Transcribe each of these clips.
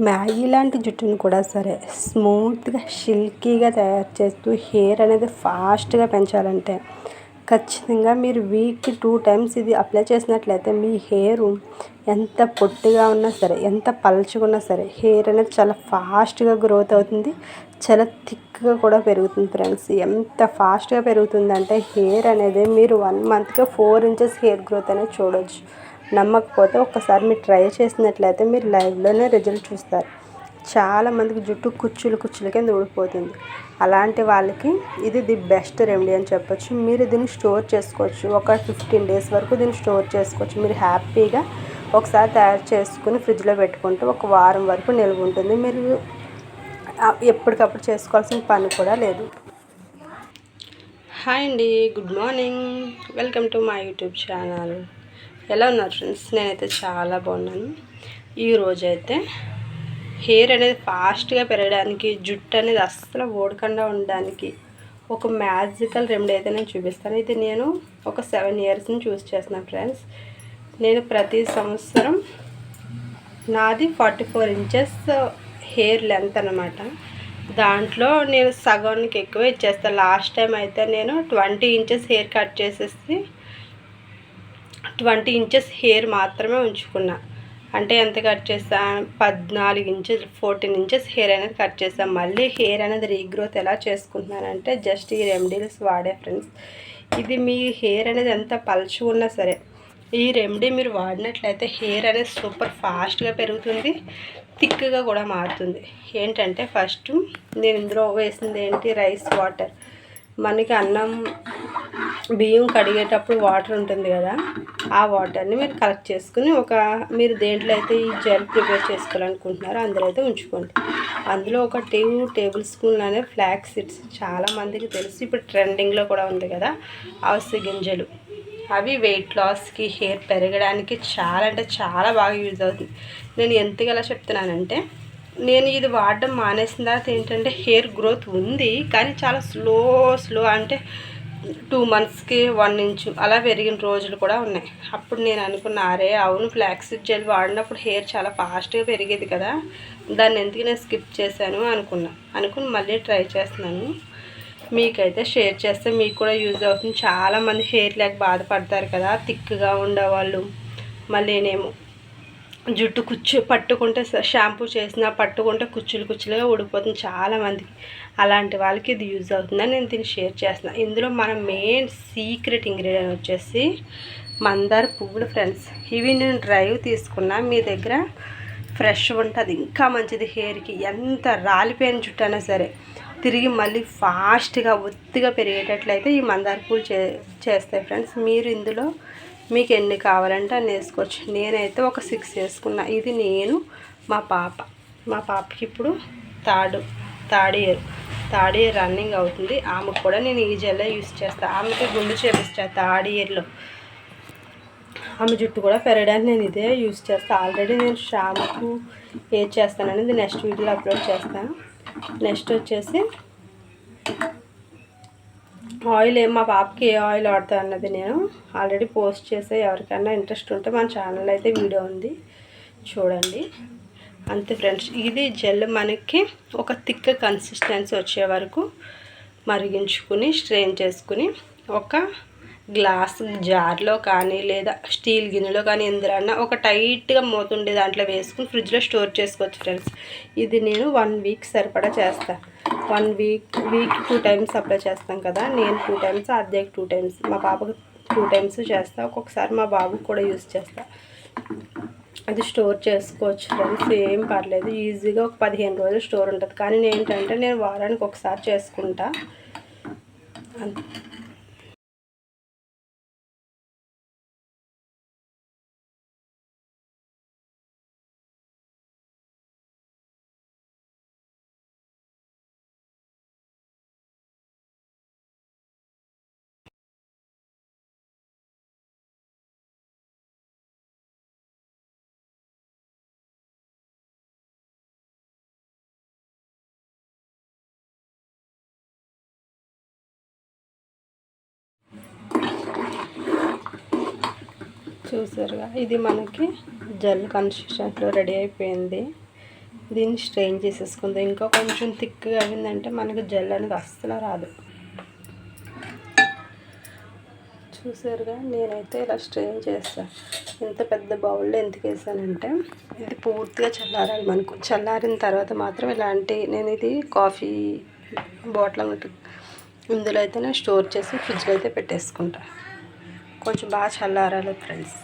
Maggi లాంటి జుట్టును కూడా సరే స్మూత్గా సిల్కీగా తయారు చేస్తూ హెయిర్ అనేది ఫాస్ట్గా పెంచాలంటే ఖచ్చితంగా మీరు వీక్కి టూ టైమ్స్ ఇది అప్లై చేసినట్లయితే మీ హెయిర్ ఎంత పొట్టిగా ఉన్నా సరే ఎంత పలుచగా ఉన్నా సరే హెయిర్ అనేది చాలా ఫాస్ట్గా గ్రోత్ అవుతుంది చాలా థిక్గా కూడా పెరుగుతుంది ఫ్రెండ్స్. ఎంత ఫాస్ట్గా పెరుగుతుందంటే హెయిర్ అనేది మీరు వన్ మంత్గా ఫోర్ ఇంచెస్ హెయిర్ గ్రోత్ అనేది చూడవచ్చు నమ్మకపోతే ఒక్కసారి మీరు ట్రై చేసినట్లయితే మీరు లైవ్లోనే రిజల్ట్ చూస్తారు. చాలామందికి జుట్టు కుచ్చులు కుచ్చుల కింద ఊడిపోతుంది. అలాంటి వాళ్ళకి ఇది ది బెస్ట్ రెమెడీ అని చెప్పొచ్చు. మీరు దీన్ని స్టోర్ చేసుకోవచ్చు. ఒక ఫిఫ్టీన్ డేస్ వరకు దీన్ని స్టోర్ చేసుకోవచ్చు. మీరు హ్యాపీగా ఒకసారి తయారు చేసుకుని ఫ్రిడ్జ్లో పెట్టుకుంటే ఒక వారం వరకు నిల్వ ఉంటుంది. మీరు ఎప్పటికప్పుడు చేసుకోవాల్సిన పని కూడా లేదు. హాయ్ అండి. Good morning. Welcome to my YouTube channel. ఎలా ఉన్నారు ఫ్రెండ్స్ నేనైతే చాలా బాగున్నాను. ఈరోజు అయితే హెయిర్ అనేది ఫాస్ట్గా పెరగడానికి జుట్టు అనేది అస్సలు ఓడకుండా ఉండడానికి ఒక మ్యాజికల్ రెమెడీ అయితే నేను చూపిస్తాను. ఇది నేను ఒక సెవెన్ ఇయర్స్ నుంచి చూస్ చేస్తున్నాను ఫ్రెండ్స్ నేను ప్రతి సంవత్సరం నాది forty four inches hair length అనమాట దాంట్లో నేను సగానికి ఎక్కువ ఇచ్చేస్తాను లాస్ట్ టైం అయితే నేను ట్వంటీ ఇంచెస్ హెయిర్ కట్ చేసేసి ట్వంటీ ఇంచెస్ హెయిర్ మాత్రమే ఉంచుకున్నా. అంటే ఎంత కట్ చేస్తా? పద్నాలుగు ఇంచెస్ ఫోర్టీన్ ఇంచెస్ హెయిర్ అనేది కట్ చేస్తాం. మళ్ళీ హెయిర్ అనేది రీగ్రోత్ ఎలా చేసుకుంటున్నానంటే జస్ట్ ఈ రెమెడీస్ వాడే ఫ్రెండ్స్. ఇది మీ హెయిర్ అనేది ఎంత పలుచు ఉన్నా సరే ఈ రెమెడీ మీరు వాడినట్లయితే హెయిర్ అనేది సూపర్ ఫాస్ట్గా పెరుగుతుంది థిక్గా కూడా మారుతుంది. ఏంటంటే ఫస్ట్ నేను ఇందులో వేసింది ఏంటి? Rice water. మనకి అన్నం బియ్యం కడిగేటప్పుడు వాటర్ ఉంటుంది కదా ఆ వాటర్ని మీరు కలెక్ట్ చేసుకుని ఒక మీరు దేంట్లో అయితే ఈ జెల్ ప్రిపేర్ చేసుకోవాలనుకుంటున్నారో అందులో అయితే ఉంచుకోండి. అందులో ఒక టూ టేబుల్ స్పూన్లు అనే ఫ్లాక్ సీడ్స్ చాలామందికి తెలుసు. ఇప్పుడు ట్రెండింగ్లో కూడా ఉంది కదా అవసి గింజలు. అవి వెయిట్ లాస్కి హెయిర్ పెరగడానికి చాలా అంటే చాలా బాగా యూజ్ అవుతుంది. నేను ఎంతగా చెప్తున్నానంటే నేను ఇది వాడడం మానేసిన తర్వాత ఏంటంటే హెయిర్ గ్రోత్ ఉంది కానీ చాలా స్లో స్లో అంటే టూ మంత్స్కి వన్ ఇంచు అలా పెరిగిన రోజులు కూడా ఉన్నాయి. అప్పుడు నేను అనుకున్న అరే అవును ఫ్లాక్సిడ్ జెల్ వాడినప్పుడు హెయిర్ చాలా ఫాస్ట్గా పెరిగేది కదా దాన్ని ఎందుకు నేను స్కిప్ చేశాను అనుకున్నా. అనుకుని మళ్ళీ ట్రై చేస్తున్నాను. మీకైతే షేర్ చేస్తే మీకు కూడా యూజ్ అవుతుంది. చాలామంది హెయిర్ లేక బాధపడతారు కదా థిక్గా ఉండేవాళ్ళు. మళ్ళీ నేనేమో జుట్టు కుచ్చు పట్టుకుంటే షాంపూ చేసినా పట్టుకుంటే కుచ్చులు కుచ్చులుగా ఊడిపోతుంది చాలామందికి అలాంటి వాళ్ళకి ఇది యూజ్ అవుతుందని నేను దీన్ని షేర్ చేస్తున్నాను ఇందులో మన మెయిన్ సీక్రెట్ ఇంగ్రీడియంట్ వచ్చేసి మందార పువ్వులు ఫ్రెండ్స్. ఇవి నేను డ్రైవ్ తీసుకున్నా మీ దగ్గర ఫ్రెష్ ఉంటుంది ఇంకా మంచిది హెయిర్కి. ఎంత రాలిపోయిన జుట్టు అయినా సరే తిరిగి మళ్ళీ ఫాస్ట్గా ఒత్తిగా పెరిగేటట్లయితే ఈ మందార పూలు చే చేస్తాయి ఫ్రెండ్స్. మీరు ఇందులో మీకు ఎన్ని కావాలంటే అన్ని వేసుకోవచ్చు. నేనైతే ఒక సిక్స్ వేసుకున్నా. ఇది నేను మా పాప. మా పాపకి ఇప్పుడు third third year. Third year running అవుతుంది. ఆమెకు కూడా నేను ఈ జెల్లో యూస్ చేస్తాను ఆమెకి గుండు చేపిస్తాను థర్డ్ ఇయర్లో. ఆమె జుట్టు కూడా పెరగడానికి నేను ఇదే యూస్ చేస్తాను ఆల్రెడీ నేను షాంపూ ఏది చేస్తాననేది నెక్స్ట్ వీడియోలో అప్లోడ్ చేస్తాను. నెక్స్ట్ వచ్చేసి ఆయిల్ ఏం మా పాపకి ఏ ఆయిల్ వాడతా అన్నది నేను. ఆల్రెడీ పోస్ట్ చేసే ఎవరికైనా ఇంట్రెస్ట్ ఉంటే మన ఛానల్ అయితే వీడియో ఉంది. చూడండి. అంతే ఫ్రెండ్స్ ఇది జెల్ మనకి ఒక థిక్ కన్సిస్టెన్సీ వచ్చే వరకు మరిగించుకుని స్ట్రెయిన్ చేసుకుని ఒక గ్లాస్ జార్లో కానీ లేదా స్టీల్ గిన్నెలో కానీ ఎందులన్నా ఒక టైట్గా మోతుండే దాంట్లో వేసుకుని ఫ్రిడ్జ్లో స్టోర్ చేసుకోవచ్చు ఫ్రెండ్స్ ఇది నేను వన్ వీక్ సరిపడా చేస్తాను one week week two times apply చేస్తాం కదా. నేను టూ టైమ్స్ అద్దెకి టూ టైమ్స్ మా పాపకు టూ టైమ్స్ చేస్తా. ఒక్కొక్కసారి మా బాబుకి కూడా యూస్ చేస్తా. అది స్టోర్ చేసుకోవచ్చు ఫ్రెండ్స్ ఏం పర్లేదు. ఈజీగా ఒక పదిహేను రోజులు స్టోర్ ఉంటుంది. కానీ నేను ఏంటంటే నేను వారానికి ఒకసారి చేసుకుంటా. చూసారుగా ఇది మనకి జెల్ కన్సిస్టెన్సీలో రెడీ అయిపోయింది. దీన్ని స్ట్రెయిన్ చేసేసుకుందాం. ఇంకా కొంచెం థిక్గా అయిందంటే మనకు జెల్ అనేది అస్సలు రాదు. చూసారుగా నేనైతే ఇలా స్ట్రెయిన్ చేస్తాను ఇంత పెద్ద బౌల్లో ఎందుకు వేసానంటే ఇది పూర్తిగా చల్లారాలి మనకు. చల్లారిన తర్వాత మాత్రం ఇలాంటి నేను ఇది కాఫీ బాటిల్ ఇందులో అయితే నేను స్టోర్ చేసి ఫ్రిడ్జ్లో అయితే పెట్టేసుకుంటాను కొంచెం బాగా చల్లారాలి ఫ్రెండ్స్.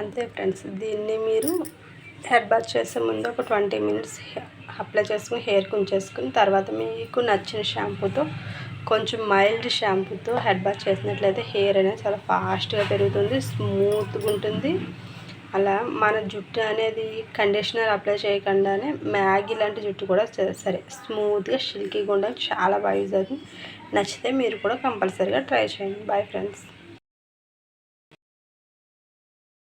అంతే ఫ్రెండ్స్ దీన్ని మీరు హెడ్ బాత్ చేసే ముందు ఒక ట్వంటీ మినిట్స్ అప్లై చేసుకుని హెయిర్కి ఉంచేసుకుని తర్వాత మీకు నచ్చిన షాంపూతో కొంచెం మైల్డ్ షాంపూతో హెడ్ బాత్ చేసినట్లయితే హెయిర్ అనేది చాలా ఫాస్ట్గా పెరుగుతుంది స్మూత్గా ఉంటుంది. అలా మన జుట్టు అనేది కండిషనర్ అప్లై చేయకుండానే మ్యాగీ లాంటి జుట్టు కూడా సరే స్మూత్గా షిల్కీగా ఉండడానికి చాలా బాగా యూజ్ అవుతుంది నచ్చితే మీరు కూడా కంపల్సరీగా ట్రై చేయండి. Bye friends.